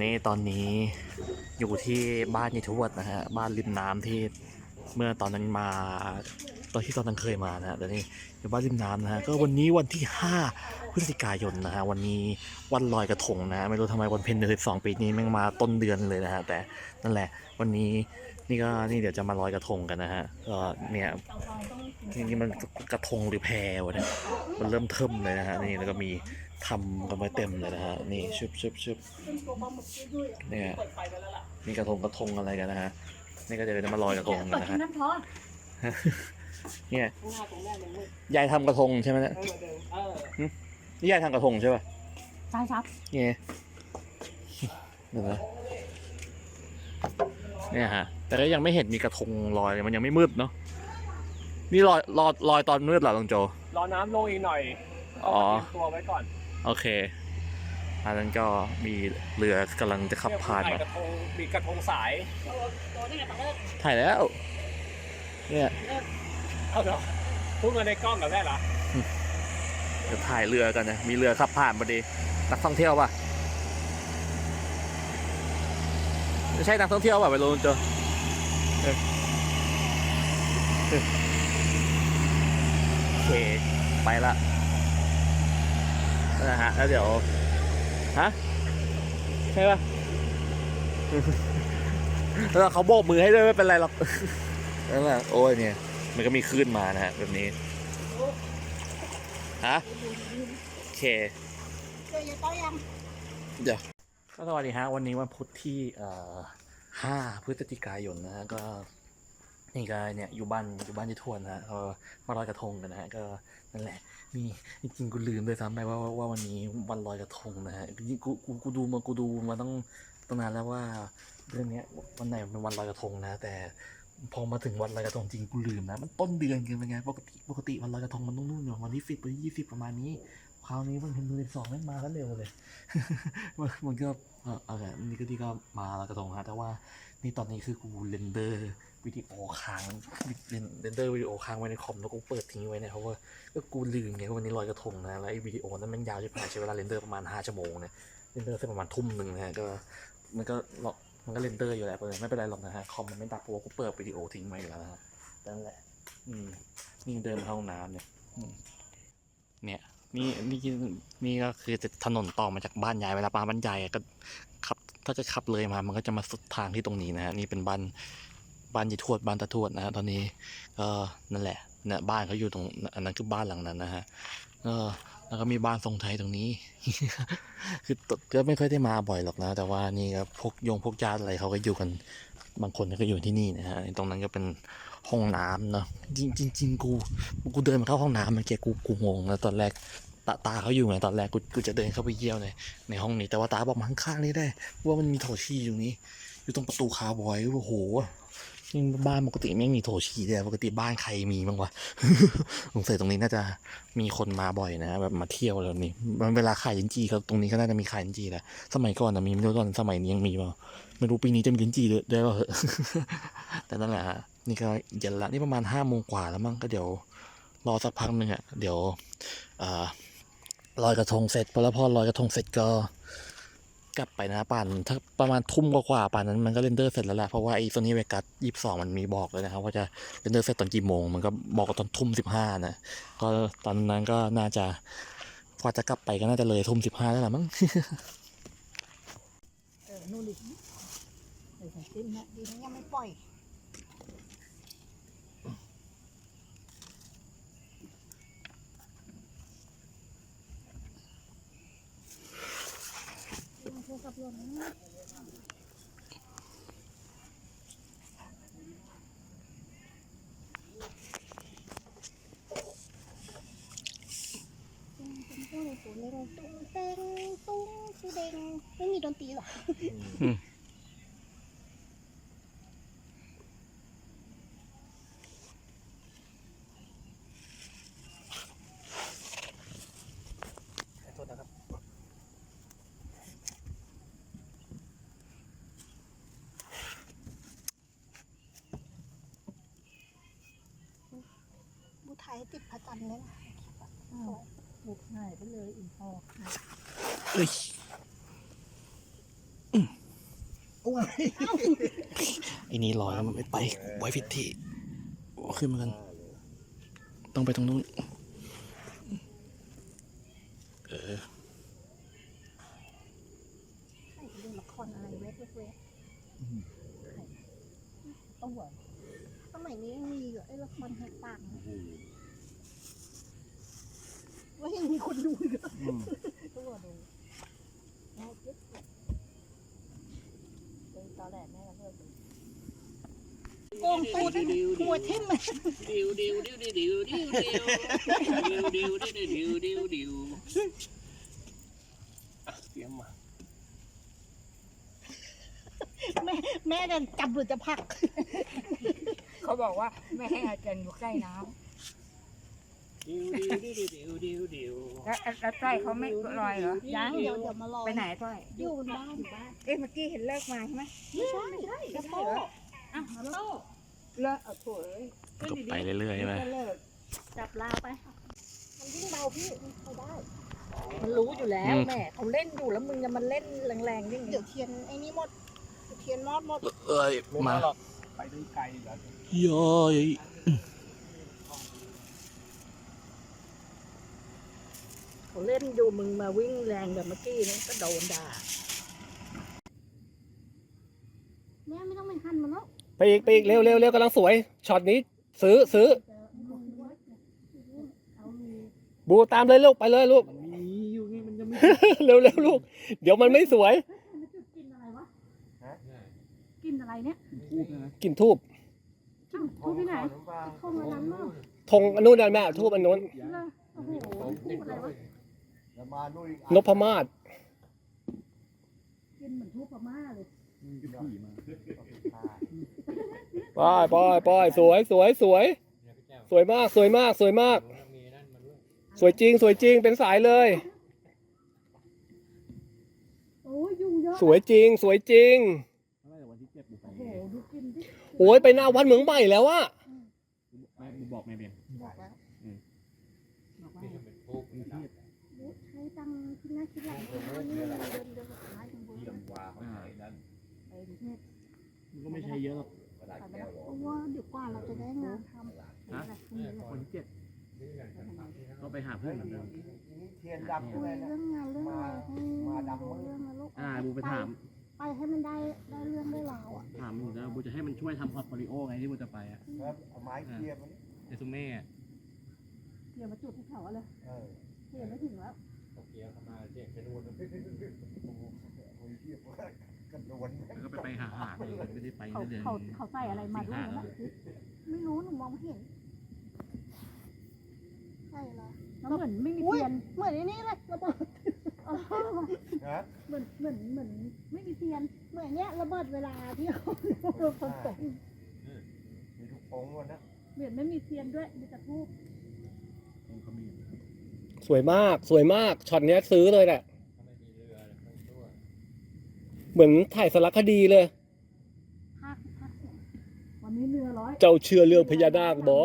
นี่ตอนนี้อยู่ที่บ้านยายทวดนะฮะ บ้านริมน้ำที่เมื่อตอนนั้นมาตอนที่ตอนนั้นเคยมานะฮะแต่นี่อยู่บ้านริมน้ำนะฮะก็วันนี้วันที่ 5 พฤศจิกายนนะฮะวันนี้วันลอยกระทงนะ ไม่รู้ทำไมวันเพ็ญเดือนสิบสองปีนี้แม่งมาต้นเดือนเลยนะฮะแต่นั่นแหละวันนี้นี่ก็นี่เดี๋ยวจะมาลอยกระทงกันนะฮะก็เนี่ยนี่นี่มันกระทงหรือแพวะเนี่ยมันเริ่มเทิมเลยนะฮะนี่แล้วก็มี ทำกันไว้เต็มเลยนะฮะนี่ชึบชึบชึบเนี่ยมีกระทงกระทงอะไรกันนะฮะนี่ก็เดี๋ยวจะมาลอยกระทงกันนะฮะนั่นพอเนี่ยข้างหน้าตรงแรกมันมืดยายทำกระทงใช่ไหมเนี่ยเออเดินเออนี่ยายทำกระทงใช่ป่ะใช่ครับเนี่ยเดี๋ยวนะเนี่ยฮะ แต่ก็ยังไม่เห็นมีกระทงลอยเลยมันยังไม่มืดเนาะ นี่ลอยลอยลอยตอนมืดเหรอลุงโจ รอน้ำลงอีกหน่อย อ๋อเตรียมตัวไว้ก่อน โอเค อันนั้นก็มีเรือกำลังจะขับผ่านเนี่ยมา กระทงมีกระทงสายตัวนี่ไงตอนเลิกถ่ายแล้ว เนี่ยเอาเหรอพูดมาในกล้องกับแม่เหรอจะถ่ายเรือกันนะ มีเรือขับผ่านพอดี นักท่องเที่ยวป่ะไม่ใช่นักท่องเที่ยวป่ะไปลงเจอเออเออโอเค ไปละ นะฮะแล้วเดี๋ยวฮะใช่ป่ะแล้วเขาโบกมือให้ด้วยไม่เป็นไรหรอกนั่นแหละโอ้ยเนี่ย มันก็มีคลื่นมานะฮะแบบนี้ฮะโอเคเจอยายต้อยยังเดี๋ยวก็สวัสดีฮะวันนี้วันพุธที่เอ่อห้าพฤศจิกายนนะฮะก็นี่ก็เนี่ยอยู่บ้านอยู่บ้านยี่ทวนนะฮะก็มาลอยกระทงกันนะฮะก็นั่นแหละ มีจริงกูลืมเลยซ้ำไปว่าว่าวันนี้วันลอยกระทงนะฮะกูกูกูดูมากูดูมาตั้งตั้งนานแล้วว่าเรื่องนี้วันไหนเป็นวันลอยกระทงนะ แต่พอมาถึงวันลอยกระทงจริงกูลืมนะมันต้นเดือนกินไปไงปกติปกติวันลอยกระทงมันต้องนู่นอยู่วันที่สิบหรือยี่สิบประมาณนี้คราวนี้มันเป็นเดือนสองไม่มากันเร็วเลยมันมันก็เอออาแบบนี่ก็ที่ก็มาล้วกระทงฮะแต่ว่านี่ตอนนี้คือกูเรนเดอร์ วิดีโอค้างเรนเรนเดอร์วิดีโอค้างไว้ในคอมแล้วกูเปิดทิ้งไว้เนี่ยเพราะว่าก็กูลืมไงวันนี้ลอยกระทงนะแล้วไอ้วิดีโอนั้นมันยาวใช่ไหมใช้เวลาเรนเดอร์ประมาณห้าชั่วโมงเนี่ยเรนเดอร์เสร็จประมาณทุ่มหนึ่งนะฮะก็มันก็หรอกมันก็เรนเดอร์อยู่แหละเออไม่เป็นไรหรอกนะฮะคอมมันไม่ดับเพราะว่ากูเปิดวิดีโอทิ้งไว้อยู่แล้วนะฮะนั่นแหละอืมนี่เดินเข้าห้องน้ำเนี่ยเนี่ยนี่นี่นี่ก็คือถนนต่อมาจากบ้านยายเวลาปาบ้านยายอะก็ขับถ้าจะขับเลยมา มันก็จะมาสุดทางที่ตรงนี้นะฮะนี่เป็นบ้าน บ้านยายทวดบ้านตาทวดนะฮะตอนนี้ก็นั่นแหละเนี่ยบ้านเขาอยู่ตรงอันนั้นคือบ้านหลังนั้นนะฮะก็แล้วก็มีบ้านทรงไทยตรงนี้ คือก็ไม่ค่อยได้มาบ่อยหรอกนะ แต่ว่านี่ครับพกโยงพกญาติอะไรเขาก็อยู่กัน บางคนก็อยู่ที่นี่นะฮะตรงนั้นก็เป็นห้องน้ำเนาะจริงจริงรงกูกูเดินมาเข้าห้องน้ำมื่อกี้กูกูงงแล้วตอนแรกตาตาเขาอยู่ไงตอนแรกกูกูจะเดินเข้าไปเยี่ยวในในห้องนี้แต่ว่าตาบอกมาข้างๆนี่ได้ ว่ามันมีโถชี่อยู่นี้ อยู่ตรงประตูคาบอยโอ้โห นี่บ้านปกติไม่มีโถชีเลยปกติบ้านใครมีบ้างวะสงสัยตรงนี้น่าจะมีคนมาบ่อยนะแบบมาเที่ยวแล้วนี่มันเวลาขายลินจีเขาตรงนี้ก็น่าจะมีขายลินจีแหละสมัยก่อนนะมีไม่รู้ตอนสมัยนี้ยังมีเปล่าไม่รู้ปีนี้จะมีลินจีด้วยด้วยเปล่าเหอะแต่นั่นแหละฮะนี่ก็เย็นละนี่ประมาณห้าโมงกว่าแล้วมั้งก็เดี๋ยวรอสักพักหนึ่งอะเดี๋ยวอ่าลอยกระทงเสร็จพอแล้วพอลอยกระทงเสร็จก็ กลับไปนะป่านถ้าประมาณทุ่มกว่าป่านนั้นมันก็เรนเดอร์เสร็จแล้วแหละเพราะว่าไอ้โซนี่เวกัสยี่สิบสองมันมีบอกเลยนะครับว่าจะเรนเดอร์เสร็จตอนกี่โมง มันก็บอกตอนทุ่มสิบห้านะก็ตอนนั้นก็น่าจะพอจะกลับไปก็น่าจะเลยทุ่มสิบห้าแล้วละมั้งเออนู่นดิเดี๋ยวใส่ติ้มนะดีนะยังไม่ปล่อยติ้มโทรศัพท์หล่นนะ ตุ้ง ตุ้งตุ้งตุ้งตุ้งเต้งตุ้งคือเด้งไม่มีดนตรีหรอโทษนะครับ บูไทยติดพระจันทร์เลยนะบุกหายไปเลยอีกพอ เอ้ย เอ้า ไอ้นี่ลอยแล้วมันไม่ไปไว้ผิดที่โอ้ขึ้นมากัน ต้องไปตรงนู้น เออใครดูละครอะไรเว็บเว็บต้องหวสมัยนี้ยังมีอยู่ไอ้ละครแหกปากนะว่ายังมีคนดูอยู่ต้องดูแม่เจ็บเป็นตอแหลแม่กับเพื่อน โกงตูดหัวทิ่มเลยดิวดิวดิวดิวดิวดิวดิวดิวดิวดิวดิวดิวดิวอะเตรียมมาแม่แม่จะจับหรือจะผลัก เขาบอกว่าไม่ให้อาจารย์อยู่ใกล้น้ดิวดิวดิวดิวดิวดิวำแล้วแล้วต้อยเขาไม่ลอยเหรอยังเดี๋ยวเดี๋ยวมารอไปไหนต้อยอยู่บ้านอยู่บ้านเอ๊ะเมื่อกี้เห็นเลิกมาใช่ไหมไม่ใช่ไม่ใช่กระโปงอ้าวเลิก เลิกเอาโถ่เอ้ยก็ไปเรื่อยๆใช่ไหมก็เลิกจับลาวไป มันยิ่งเบาพี่มันเข้าได้ มันรู้อยู่แล้วแม่เขาเล่นอยู่แล้วมึงจะมาเล่นแรงๆยังไงเดี๋ยวเทียนไอ้นี่หมดเดี๋ยวเทียนมอดหมดเอ้ยไม่มามาหรอกไปได้ไกลแล้วย้อยเขาเล่นอยู่มึงมาวิ่งแรงแบบเมื่อกี้นี่ก็โดนด่า แม่ไม่ต้องไปหั่นมันแล้วไป อีกไปอีกเร็วเร็วเร็วกำลังสวยช็อตนี้ ซื้อซื้อ บูตามเลยลูกไปเลยลูก มีอยู่ไงมันจะไม่เร็วเร็วลูก เดี๋ยวมันไม่สวย กินอะไรวะ กินอะไรเนี่ยพูดนะกลิ่นทูบอ้าวทูบที่ไหนเข้ามานั้นเนาะธงอันนู้นนั่นแม่ทูบอันนู้นเหรอโอ้โหทูบอะไรวะนพมาศกินเหมือนทูบพม่าเลยผีมา ป้ายป้ายป้ายสวยสวยสวย สวยมากสวยมากสวยมาก สวยจริง สวยจริงเป็นสายเลย โอ้ยยุงเยอะสวยจริง สวยจริงอะไรวันที่เจ็บบุไปโอ้โหดูกินดิโอ้ยไปหน้าวัดเหมืองใหม่แล้วอะแม่บุบอกแม่เบียงบอกแล้วอืมบอกว่าโอ้ใช้ตังค์คิดหน้าคิดหลังเดินเดินเดินสุดท้ายถึงบุญไปกรุงเทพมันก็ไม่ใช่เยอะหรอก ไปแล้วเพราะว่าเดี๋ยวกว่าเราจะได้งานทำฮะคนที่เจ็บก็ไปหาเพื่อนเหมือนเดิมเทียนดำคุด้วยยเรื่องงานเรื่องอะไรให้รู้เรื่องนะลูกอ่าบูไปถามไปให้มันได้ได้เรื่องได้ราวอะถามอยู่แล้วบูจะให้มันช่วยทำพอร์ตโฟลิโอไงที่บูจะไปอะครับเอาไม้เทียมมันเอซูเม่อะเดี๋ยวมาจุดที่เขาเลยเออเดี๋ยวไม่ถึงแล้วโอ้โหเทียบกระโดด แล้วก็ไปไปหาหาเลยไม่ได้ไปเขาเดือนเขาเขาใส่อะไรมาด้วยนะไม่รู้หนูมองไม่เห็นใช่แล้วเหมือนไม่มีเทียนเหมือนไอ้นี่เลยระเบิดนะเหมือนเหมือนเหมือนไม่มีเทียน เหมือนเนี้ยระเบิดเวลาที่เขาคนตกมีทุกโป่งวันนะเหมือนไม่มีเทียนด้วยมีแต่ทูบสวยมาก สวยมาก ช็อตเนี้ยซื้อเลยแหละ เหมือนถ่ายสารคดีเลย ภาคภาคเสียงวันนี้เรือร้อยเจ้าเชื่อเรื่องพญานาคบอ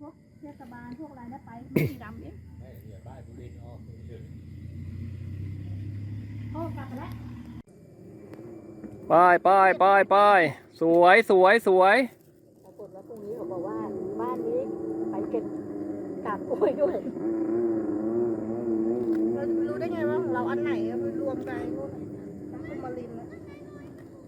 พวกเทศบาลพวกอะไรนะไปไม่มีดำเองโอ้กลับไปแล้วไปไปไปไปสวยสวยสวย ปรากฏว่าตรงนี้เขาบอกว่าบ้านนี้ไปเก็บกาบกล้วยด้วย เราจะไปรู้ได้ไงว่าของเราอันไหนอะมันรวมกันนู่นน้ำคุมารินนะ คุณ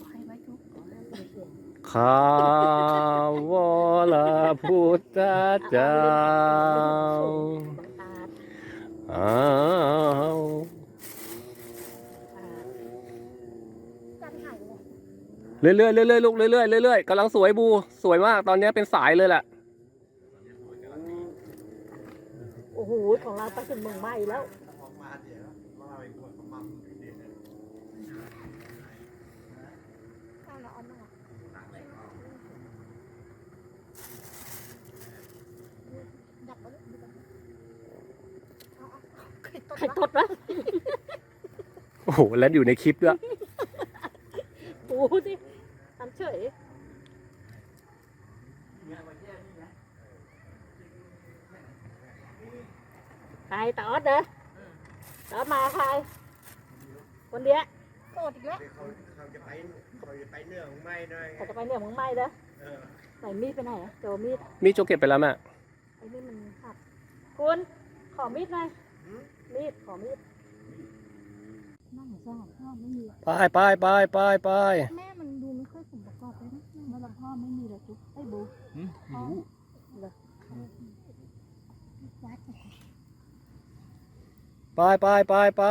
ขาวลาพุทธเจ้าอ้าวเรื่อยเรื่อยเรื่อยๆลูกเรื่อยเรื่อยเรื่อยๆกำลังสวยบู สวยมาก ตอนนี้เป็นสายเลยแหละ โอ้โห ของเราไปถึงเมืองใหม่แล้ว ออกมาเดี๋ยวมาไปกดขมัมเดี๋ยว ข้าวเราเอามา ดวะโอ้โหแล้วอยู่ในคลิปด้วยปูสิทำเฉยใครตอดเด้อตอดมาใครคนเดียวโกรธอีกแล้วเขาเขาจะไปเขาจะไปเนื้อของไม้หน่อยเขาจะไปเนี่ยมึงไม่เด้อเออไหนมีดไปไหนอะโจมีดมีโจเก็บไปแล้วแม่ไอ้นี่มันหักคุณขอมีดหน่อย มีดขอมีดนั่งซ่อมพ่อไม่มี ไปไปไปไปไปแม่มันดูไม่ค่อยสมประกอบเลยนะแม่ลำพ่อไม่มีเลยจุ๊บไอ้บูไม่รู้วัดไปไปไปไป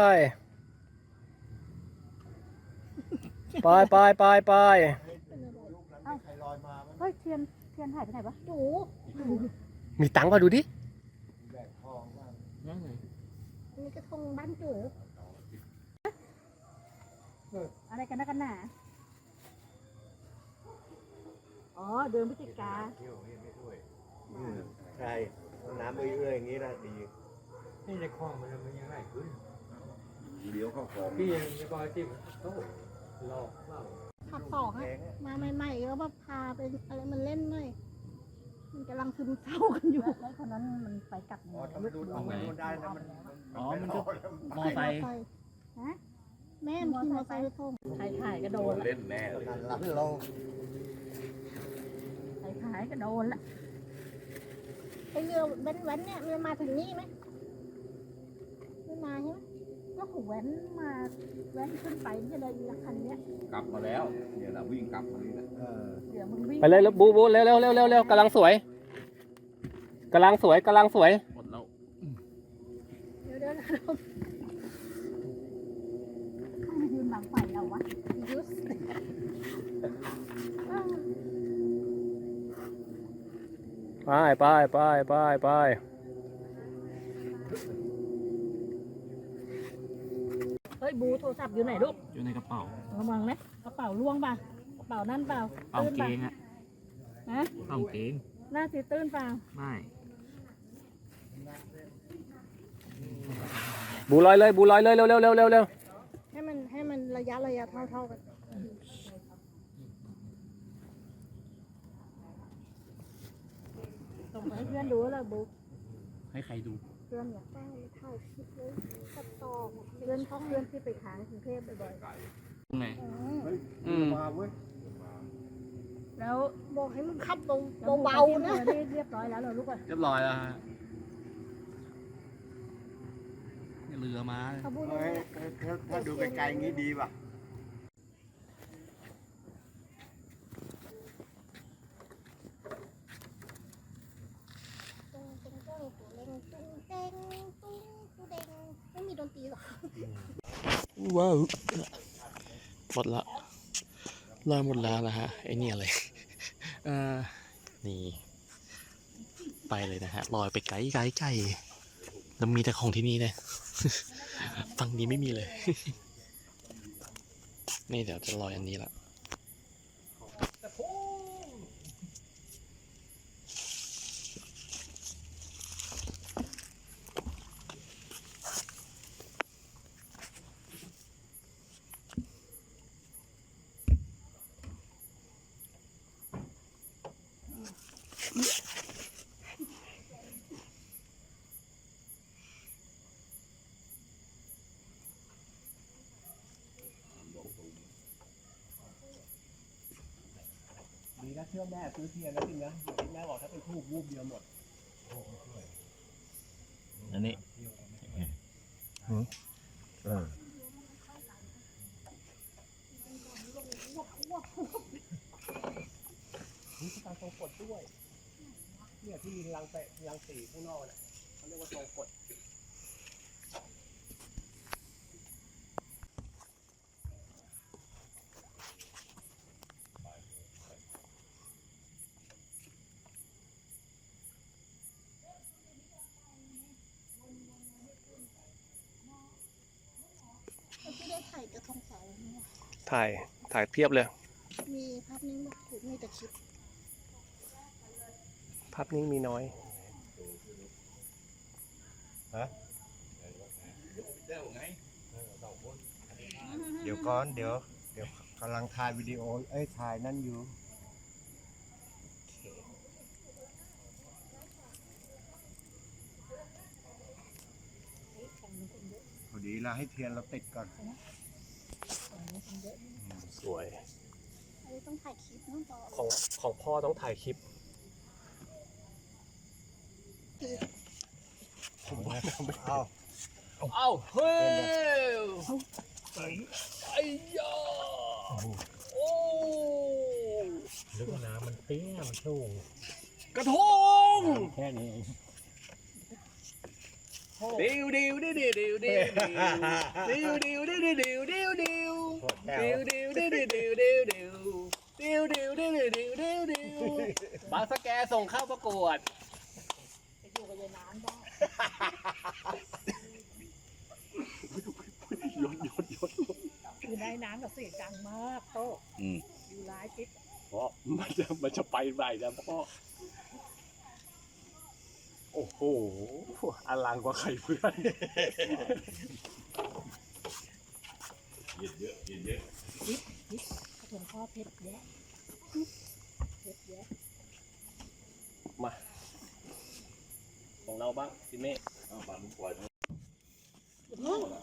ไปไปไปไปลูกนั้นมีใครลอยมาบ้างเฮ้ยเทียนเทียนหายไปไหนวะจูมีตังค์ป่ะดูดิ แบกทองบ้าง มีก ระทงบ้านจูอะไรกันนะกันหนาอ๋อ เดินพฤศจิกาเที่ยวนี่ไม่ด้วยใช่เอาน้ำเอื้อยๆอย่างนี้นะดีนี่ในคลองมันมันยังไงขึ้นเดี๋ยวเข้าของพี่ยังไม่บอกจิ้มโต้หลอกเปล่าผักสองแพอะงอะมาใหม่ๆแล้วมาพาไปอะไรมันเล่นหน่อยมันกำลังซึมเศร้ากันอยู่แล้วคนนั้นมัน ไปกลับอ๋อถ้ามันดูดเอาไปโดนได้นะมันอ๋อมันไก็แล้วมอไซค์ฮะแม่มันขี่มอเตอร์ไซค์ไปส่งใครขายก็โดนละเล่นแน่เลยนั่นละเราใครขายก็โดนละไอเรือแว้นๆเนี่ยมันมาถึงนี่ไหมไม่มาใช่ไหมก็หูแว้นมาแว้นขึ้นไปจะเลยละคันเนี้ยกลับมาแล้วเนี่ยนะวิ่งกลับมานี่นะเออเดี๋ยวมึงวิ่งไปเลยแล้วบูบูเร็วเร็วเร็วเร็วเร็วกำลังสวย กำลังสวยกำลังสวย หมดแล้วเดี๋ยวเดี๋ยวต้องมายืนบังไฟเอาวะยุสไปไปไปไปไปเฮ้ยบูโทรศัพท์อยู่ไหนลูกอยู่ในกระเป๋าระวังนะกระเป๋าล่วงป่ะกระเป๋านั่นเปล่าเป๋าตื้นเกป่ะงอะฮะเป๋าเกงหน้าสีตื้นเปล่าไม่ บูลอยเลยบูลอยเลยเร็วเร็วเร็วเร็วเร็วให้มันให้มันระยะระยะเท่าเท่าๆกันส่งไปให้เพื่อนดูแล้วบูให้ใครดูเพื่อนเนี่ยได้ถ่ายคลิปเลยตัดต่อหมดเพื่อนเพื่อนที่ไปค้างกรุงเทพบ่อยไงอืมอืมมาเว้ยๆแล้วบอกให้มึงขับเบาแล้วเบาๆนะเรียบเรียบร้อยแล้วเหรอลูกอะเรียบร้อยแล้วฮะ เรือมาถ้าดูไกลๆงี้ดีป่ะไม่มีดนตรีหรอว้าวหมดละลอยหมดแล้วนะฮะไอเนี่ยเลยอ่านี่ไปเลยนะฮะลอยไปไกลไกลไกลแล้วมีแต่ของที่นี่เลย ฝั่งนี้ไม่มีเลย นี่เดี๋ยวจะลอยอันนี้ละ นะเชื่อแม่ซื้อเทียนแล้วจริงนะแม่บอกถ้าเป็นทูบวูบเดียวหมดอันนี้นี่คือการทรงกดด้วย เนี่ยที่มีรังเตะรังสีข้างนอกน่ะเขาเรียกว่าทรงกด ที่ได้ถ่ายกระทงสาวนี่ว่ะ ถ่ายถ่ายเพียบเลย มีภาพนิ่งบอกถูกมีแต่คลิปภาพนิ่งมีน้อยฮะเดี๋ยวก่อนเดี๋ยว เดี๋ยวกำลังถ่ายวิดีโอ เอ้ยถ่ายนั่นอยู่โอเคพอดีเราให้เทียนเราติดก่อน สวย อันนี้ต้องถ่ายคลิปน้องต่อของของพ่อต้องถ่ายคลิป เอาเอ้าเฮ้ยไอ้ยาโอ้ลึกน้ำมันเตี้ยมันสูงกระทงแค่นี้เองดิวดิวดิวดิวดิวดิวดิวดิวดิวดิวดิวดิว ดิวดิวดิวดิวดิวดิวดิวดิวดิวดิวดิวดิวดิวดิวดิวบางสแกส่งเข้าประกวดไปอยู่กับยายน้ำได้อยู่ในน้ำกับเสียงดังมากโตะอืมอยู่ร้ายจิ๊บเพราะมันจะมันจะไปไหนนะพ่อโอ้โหอลังกว่าใครเพื่อน หลวงพ่อเพชรแยะเพชรแยะมา ของเราบ้างพี่เมฆ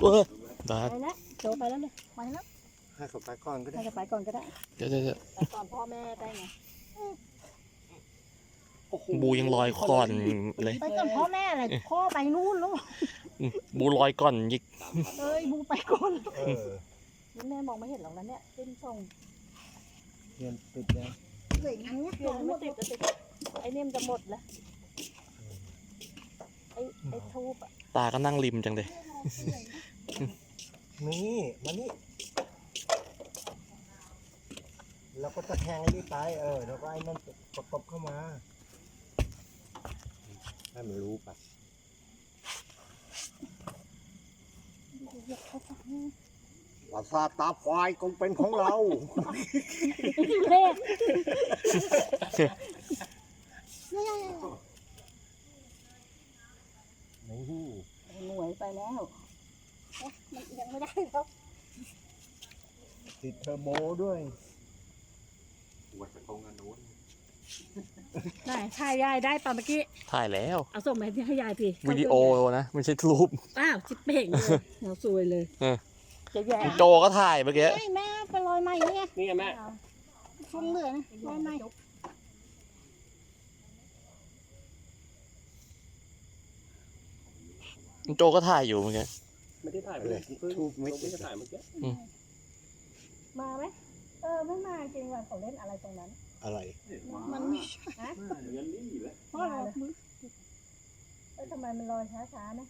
เออได้ไปแล้วโจไปแล้วเลยไปแล้วให้เขาไปก่อนก็ได้ให้จะไปก่อนก็ได้เดี๋ยวเดี๋ยวเดี๋ยวไปก่อนพ่อแม่ได้ไงบูยังลอยก่อนเลยไปก่อนพ่อแม่อะไรพ่อไปนู่นแล้วบูลอยก่อนยิกเอ้ยบูไปก่อนเออ นี่แม่มองไม่เห็นหรอกนะเนี่ยขึ้นส่งเทียนติดแล้วเหลืออันเนี้ยเดี๋ยวไม่ติดจะติดไอ้เนี่ยมันจะหมดแล้วไอ้ไอ้ทูบอะตาก็นั่งริมจังเลยนี่มานี่เราก็จะแทงไอ้นี่ไปเออแล้วก็ไอ้นั่นประกบเข้ามาให้มันรู้ไป ปราสาทตาควายคงเป็นของเรา เลขนี่ หน่วยไปแล้ว มันยังไม่ได้แล้วติดเทอร์โบด้วยปวดไหนถ่ายยายได้ตอนเมื่อกี้ ถ่ายแล้ว เอาส่งมาให้ยายพี่วิดีโอนะ ไม่ใช่รูป อ้าว จิบเป่งเลยเราซวยเลย เออ จะแย่โจก็ถ่ายเมื่อกี้ไม่แม่ไปลอยใหม่เนี่ยนี่ไงแม่ฟุ้งเหลืองลอยใหม่โจก็ถ่ายอยู่เมื่อกี้ไม่ได้ถ่ายไปเลยเพิ่งทูบไม่ติดจะถ่ายเมื่อกี้มาไหมเออไม่มาจริงว่าเขาเล่นอะไรตรงนั้น อะไร มันไม่ฮะพ่อเรามือเออทำไมมันลอยช้าๆนะ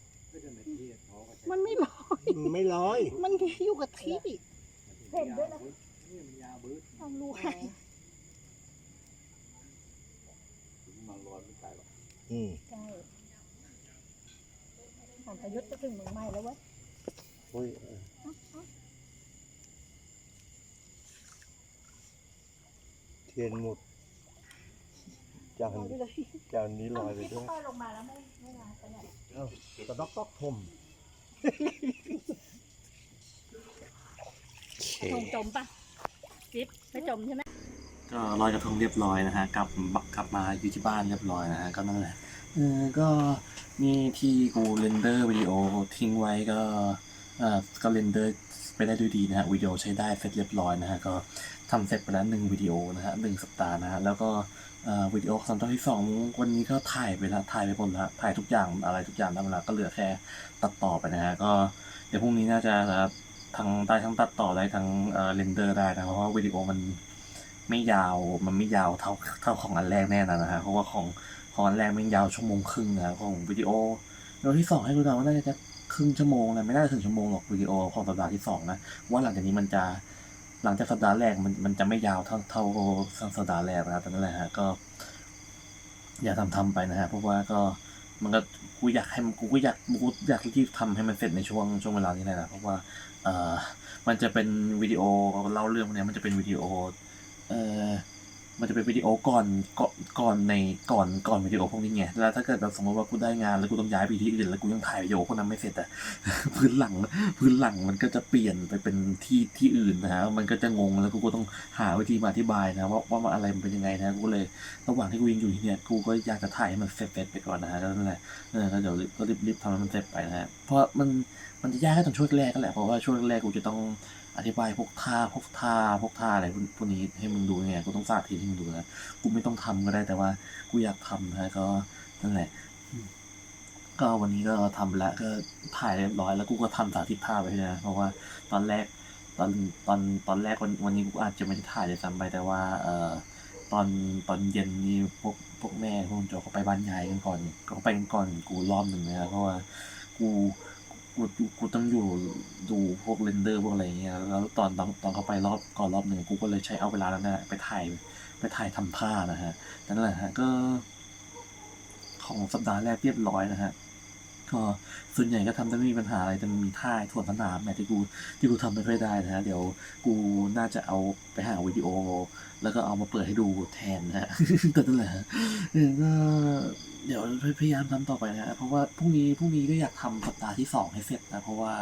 มันไม่ลอย ไม่ร้อย มันอยู่กับที่เห็นด้วยนะเอาลูกอืมใช่ของประยุทธ์จะถึงเมืองใหม่แล้วเว้ยโอ้ยเออเทียนหมด เจ้าลอยไปเลยเจ้านี้ลอยไปด้วยต่อยลงมาแล้วไม่ไม่มาไปไหนเอ้ากระดอกตอกทมโอเคจมจมปะจิ๊บไม่จมใช่ไหมก็ลอยกระทงเรียบร้อยนะฮะกลับกลับมาอยู่ที่บ้านเรียบร้อยนะฮะก็นั่นแหละเออก็นี่ที่กูเรนเดอร์วิดีโอทิ้งไว้ก็เออก็เรนเดอร์ไปได้ด้วยดีนะฮะวิดีโอใช้ได้เสร็จเรียบร้อยนะฮะก็ทำเสร็จไปแล้วหนึ่งวิดีโอนะฮะหนึ่งสัปดาห์นะฮะแล้วก็เอ่อ วิดีโอสัปดาห์ที่สองวันนี้ก็ถ่ายไปแล้วถ่ายไปหมดแล้วถ่ายทุกอย่างอะไรทุกอย่างแล้วเวลาก็เหลือแค่ตัดต่อไปนะฮะก็เดี๋ยวพรุ่งนี้น่าจะทั้งได้ทั้งตัดต่อได้ทั้งเรนเดอร์ได้นะเพราะว่าวิดีโอมันไม่ยาวมันไม่ยาวเท่าเท่าของอันแรกแน่นอนนะฮะเพราะว่าของของอันแรกมันยาวชั่วโมงครึ่งนะของวิดีโอวิดีโอที่สองให้ดูนะว่าน่าจะครึ่งชั่วโมงนะไม่น่าจะถึงชั่วโมงหรอกวิดีโอของสัปดาห์ที่สองนะว่าหลังจากนี้มันจะ หลังจากสัปดาห์แรกมันมันจะไม่ยาวเท่าเท่าสัปดาห์แรกนะครับแต่นั่นแหละฮะก็ อย่าทำทำไปนะฮะเพราะว่าก็มันก็กูอยากให้มันกูก็อยากกูอยากที่ทำให้มันเสร็จในช่วงช่วงเวลานี้แหละเพราะว่าเออมันจะเป็นวิดีโอเล่าเรื่องพวกเนี้ยมันจะเป็นวิดีโอเออ มันจะเป็นวิดีโอก่อนก่อนในก่อนก่อนวิดีโอพวกนี้ไงแล้วถ้าเกิดแบบสมมติว่ากูได้งานแล้วกูต้องย้ายไปที่อื่นแล้วกูยังถ่ายวิดีโอพวกนั้นไม่เสร็จอะพื้นหลังพื้นหลังมันก็จะเปลี่ยนไปเป็นที่ที่อื่นนะฮะมันก็จะงงแล้วกูก็ต้องหาวิธีมาอธิบายนะว่าว่ามันอะไรมันเป็นยังไงนะกูเลยระหว่างที่กูยังอยู่ที่เนี่ยกูก็อยากจะถ่ายให้มันเสร็จไปก่อนนะฮะก็นั่นแหละเออก็เดี๋ยวก็รีบๆทำให้มันเสร็จไปนะฮะเพราะมันมันจะยากแค่ตอนช่วงแรกก็แหละเพราะว่าช่วงแรกกูจะต้อง อธิบายพวกท่าพวกท่าพวกท่าอะไรพวกนี้ให้มึงดูไงกูต้องสาธิตให้มึงดูนะกูไม่ต้องทำก็ได้แต่ว่ากูอยากทำนะก็นั่นแหละ ก็วันนี้ก็ทำไปแล้วก็ถ่ายเรียบร้อยแล้วกูก็ทำสาธิตภาพไปนะ เพราะว่าตอนแรกตอนตอนตอนแรกวันวันนี้กูอาจจะไม่ได้ถ่ายเลยซ้ำไปแต่ว่า เอ่อตอนตอนเย็นนี่พวกพวกแม่พวกโจเขาไปบ้านยายกันก่อนเขาไปกันก่อนกูรอบหนึ่งนะเพราะว่ากู กูกูต้องอยู่ดูพวกเรนเดอร์พวกอะไรอย่างเงี้ยแล้วตอนตอนตอนเขาไปรอบก่อนรอบหนึ่งกูก็เลยใช้เอาเวลานั้นนะไปถ่ายไปถ่ายทำผ้านะฮะนั่นแหละฮะก็ ของสัปดาห์แรกเรียบร้อยนะฮะ ก็ส่วนใหญ่ก็ทำได้ไม่มีปัญหาอะไรแต่มันมีท่าถ่วนสนามแม่ที่กูที่กูทำไม่ค่อยได้นะฮะเดี๋ยวกูน่าจะเอาไปหาวิดีโอ แล้วก็เอามาเปิดให้ดูแทนนะฮะแต่นั่นแหละก็เดี๋ยวพยายามทำต่อไปนะฮะเพราะว่าพรุ่งนี้พรุ่งนี้ก็อยากทำสัปดาห์ที่สองให้เสร็จนะเพราะว่า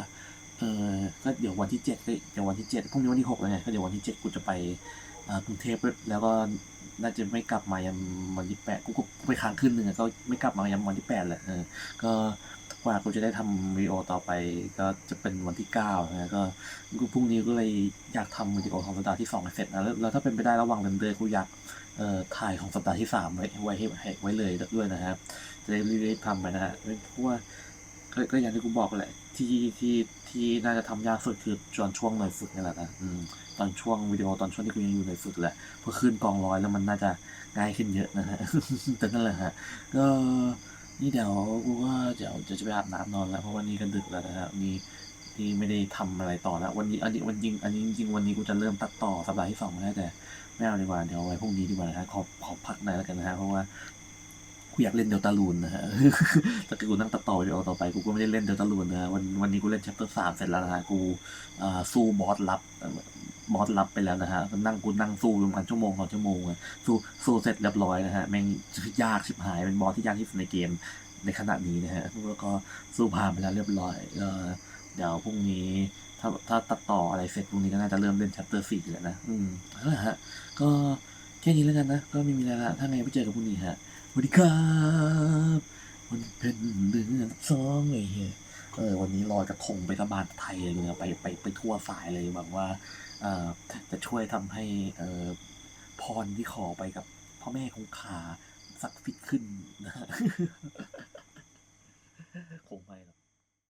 เออก็เดี๋ยววันที่เจ็ดเดี๋ยววันที่เจ็ดพรุ่งนี้วันที่หกแล้วไงก็เดี๋ยววันที่เจ็ดกูจะไปอ่ากรุงเทพแล้วก็น่าจะไม่กลับมายังวันที่แปดกูก็ไปค้างคืนหนึ่งก็ไม่กลับมายังวันที่แปดแหละเออก็ ว่ากูจะได้ทำวิดีโอต่อไปก็จะเป็นวันที่เก้านะก็พรุ่งนี้ก็เลยอยากทำวิดีโอของสัปดาห์ที่สองให้เสร็จนะแล้วถ้าเป็นไปได้ระหว่างเดือนเดือนกูอยากเอ่อถ่ายของสัปดาห์ที่สามไว้ไว้ให้ไว้เลยด้วยนะครับจะได้รีบๆทำไปนะฮะเพราะว่าก็อย่างที่กูบอกแหละที่ที่ที่น่าจะทำยากสุดคือตอนช่วงหน่วยฝึกนี่แหละนะอืมตอนช่วงวิดีโอตอนช่วงที่กูยังอยู่ในฝึกแหละพอขึ้นกองร้อยแล้วมันน่าจะง่ายขึ้นเยอะนะฮะแต่นั่นแหละฮะก็ นี่เดี๋ยวกูก็เดี๋ยวจะจะไปอาบน้ำนอนแล้วเพราะวันนี้ก็ดึกแล้วนะฮะนี่นี่ไม่ได้ทำอะไรต่อแล้ว วันนี้อันนี้วันจริงอันนี้จริงวันนี้กูจะเริ่มตัดต่อสัปดาห์ที่สองแล้วแต่ไม่เอาดีกว่าเดี๋ยวเอาไว้พรุ่งนี้ดีกว่านะฮะขอขอพักหน่อยแล้วกันนะฮะเพราะว่ากูอยากเล่นเดลตาลูนนะฮะถ้าเกิดกูนั่งตัดต่อวิดีโอต่อไปกูก็ไม่ได้เล่นเดลตาลูนนะวันวันนี้กูเล่น chapter สามเสร็จแล้วนะฮะกูอ่าสู้บอสลับ บอสรับไปแล้วนะฮะก็นั่งกูนั่งสู้ประมาณชั่วโมงสองชั่วโมงอะสู้สู้เสร็จเรียบร้อยนะฮะแม่งยากชิบหายเป็นบอสที่ยากที่สุดในเกมในขณะนี้นะฮะแล้วก็สู้ผ่านไปแล้วเรียบร้อยเดี๋ยวพรุ่งนี้ถ้าถ้าตัดต่ออะไรเสร็จพรุ่งนี้ก็น่าจะเริ่มเล่น chapter สี่แล้วนะอืมนั่นแหละฮะก็แค่นี้แล้วกันนะ ก็ไม่มีอะไรละถ้าไงไปเจอกันพรุ่งนี้ฮะสวัสดีครับมันเป็นเดือนสองเลยเฮียเออวันนี้ลอยกระทงไปสะบานไทยเลยเนี่ยไปไปไปทั่วสายเลยหวังว่า จะช่วยทำให้เอ่อพรที่ขอไปกับพ่อแม่คงคาสักฟิตขึ้นนะฮะคงไม่หรอก